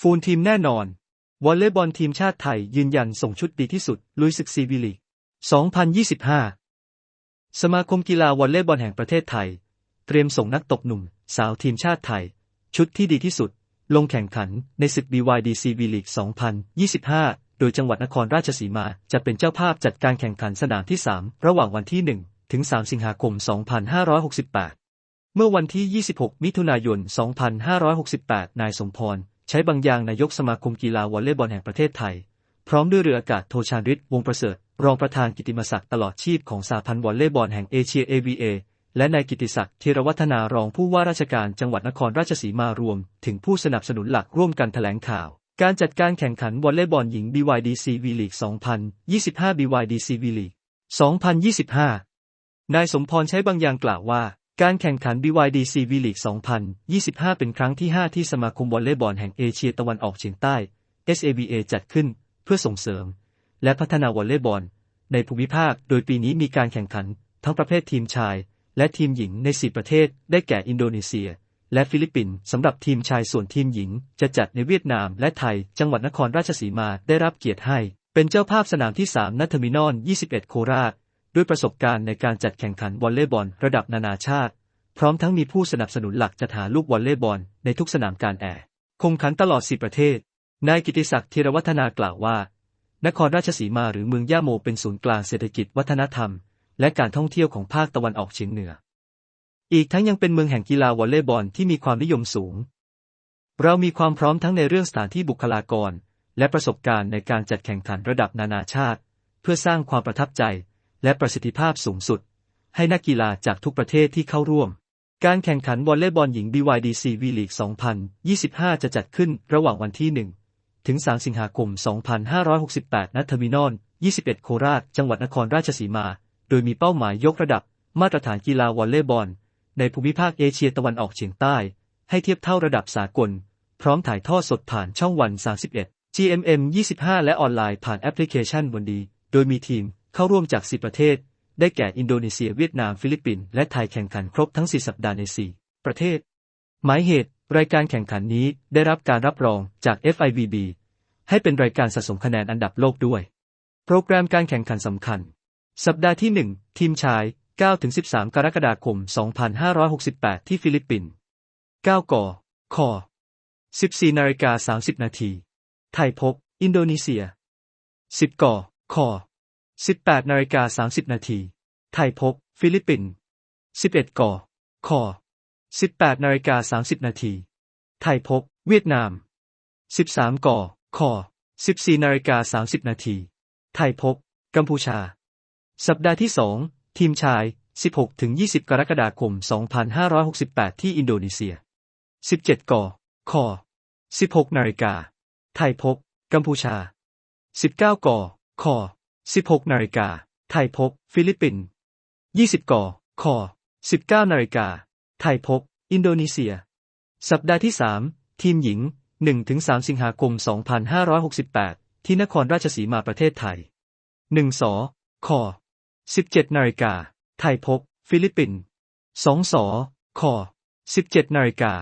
ฟูลทีมแน่นอน วอลเลย์บอลทีมชาติไทยยืนยันส่งชุดดีที่สุด ลุยศึกซีบีลีก2025 สมาคมกีฬาวอลเลย์บอลแห่งประเทศไทย เตรียมส่งนักตบหนุ่ม สาวทีมชาติไทย ชุดที่ดีที่สุด ลงแข่งขันในศึก BYD CV League 2025 โดยจังหวัดนครราชสีมาจะเป็นเจ้าภาพจัดการแข่งขันสนามที่ 3 ระหว่างวันที่ 1 ถึง 3 สิงหาคม 2568 เมื่อวันที่ 26 มิถุนายน 2568 นายสมพร ใช้บางอย่างนายกสมาคมกีฬาวอลเลย์บอลแห่งประเทศไทย พร้อมด้วยเรืออากาศโทชานฤทธิ์วงประเสริฐ รองประธานกิติมศักดิ์ตลอดชีพของสาพันธ์วอลเลย์บอลแห่งเอเชีย AVA และนายกิตติศักดิ์ธีรวัฒนารองผู้ว่าราชการจังหวัดนครราชสีมารวม ถึงผู้สนับสนุนหลักร่วมกันแถลงข่าว การจัดการแข่งขันวอลเลย์บอลหญิง BYD CV League 2025 BYD CV League 2025 นายสมพรใช้บางอย่างกล่าวว่า การแข่งขัน BYD CV League 2025 เป็นครั้งที่ 5 ที่สมาคมวอลเลย์บอลแห่งเอเชียตะวันออกเฉียงใต้ SABA จัดขึ้น เพื่อส่งเสริม และพัฒนาวอลเลย์บอล ในภูมิภาค โดยปีนี้มีการแข่งขัน ทั้งประเภททีมชาย และทีมหญิงใน 4 ประเทศ ได้แก่อินโดนีเซีย และฟิลิปปินส์สำหรับทีมชายส่วนทีมหญิง จะจัดในเวียดนามและไทย จังหวัดนครราชสีมาได้รับเกียรติให้ เป็นเจ้าภาพสนามที่ 3 นัทมินอน 21 โคราช ด้วยประสบการณ์ในการจัดแข่งขันวอลเลย์บอลระดับนานาชาติ พร้อมทั้งมีผู้สนับสนุนหลักจัดหาลูกวอลเลย์บอลในทุกสนามการแอร์คงขันตลอด4ประเทศ นายกิติศักดิ์ธีรวัฒนากล่าวว่า นครราชสีมาหรือเมืองย่าโมเป็นศูนย์กลางเศรษฐกิจวัฒนธรรม และการท่องเที่ยวของภาคตะวันออกเฉียงเหนือ อีกทั้งยังเป็นเมืองแห่งกีฬาวอลเลย์บอลที่มีความนิยมสูง เรามีความพร้อมทั้งในเรื่องสถานที่บุคลากร และประสบการณ์ในการจัดแข่งขันระดับนานาชาติ เพื่อสร้างความประทับใจ และประสิทธิภาพสูงสุด ให้นักกีฬาจากทุกประเทศที่เข้าร่วม การแข่งขันวอลเลย์บอลหญิง BYD CV League 2025 จะจัดขึ้นระหว่างวันที่ 1 ถึง 3 สิงหาคม 2568 ณ เทอร์มินอล 21 โคราช จังหวัดนครราชสีมา โดยมีเป้าหมายยกระดับมาตรฐานกีฬาวอลเลย์บอล ในภูมิภาคเอเชียตะวันออกเฉียงใต้ ให้เทียบเท่าระดับสากล พร้อมถ่ายทอดสดผ่านช่องวัน 31 GMM 25 และออนไลน์ผ่านแอปพลิเคชันบนดี โดยมีทีม เข้าร่วมจาก 10 ประเทศ ได้แก่อินโดนีเซียเวียดนามฟิลิปปินส์และไทยแข่งขันครบทั้ง 4 สัปดาห์ใน 4 ประเทศ หมายเหตุ รายการแข่งขันนี้ได้รับการรับรองจาก FIVB ให้เป็นรายการสะสมคะแนนอันดับโลกด้วย โปรแกรมการแข่งขันสำคัญ สัปดาห์ที่ 1 ทีมชาย 9-13 กรกฎาคม 2568 ที่ฟิลิปปินส์ 9 กค14นาฬิกา30 นาที ไทยพบ อินโดนีเซีย 10 กค 18นาฬิกา30 นาที ไทยพบ ฟิลิปปินส์11กคอ18นาฬิกา30 นาที ไทยพบ เวียดนาม 13กคอ14นาฬิกา30 นาที ไทยพบ กัมพูชา สัปดาห์ที่ 2 ทีมชาย 16-20 กรกฎาคม 2568 ที่อินโดนีเซีย 17กคอ16นาฬิกา ไทยพบ กัมพูชา 19กคอ 16นาฬิกา ไทยพบ ฟิลิปปินส์20กคอ19นาฬิกา ไทยพบ อินโดนีเซีย สัปดาห์ที่ 3 ทีมหญิง 1-3 สิงหาคม 2568 ที่นครราชสีมาประเทศไทย 1สอคอ17นาฬิกา ไทยพบ ฟิลิปปินส์2สอคอ17นาฬิกา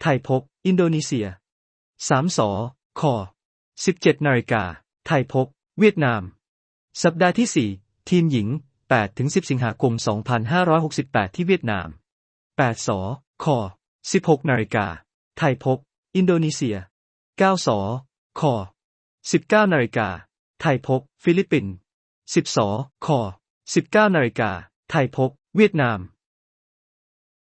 ไทยพบ อินโดนีเซีย3สอคอ17นาฬิกา ไทยพบ เวียดนาม สัปดาห์ที่ 4 ทีมหญิง 8-10 สิงหาคม 2568 ที่เวียดนาม 8 สค16 นาฬิกา ไทยพบ อินโดนีเซีย 9 สค19 นาฬิกา ไทยพบ ฟิลิปปินส์ 10 สค19 นาฬิกา ไทยพบ เวียดนาม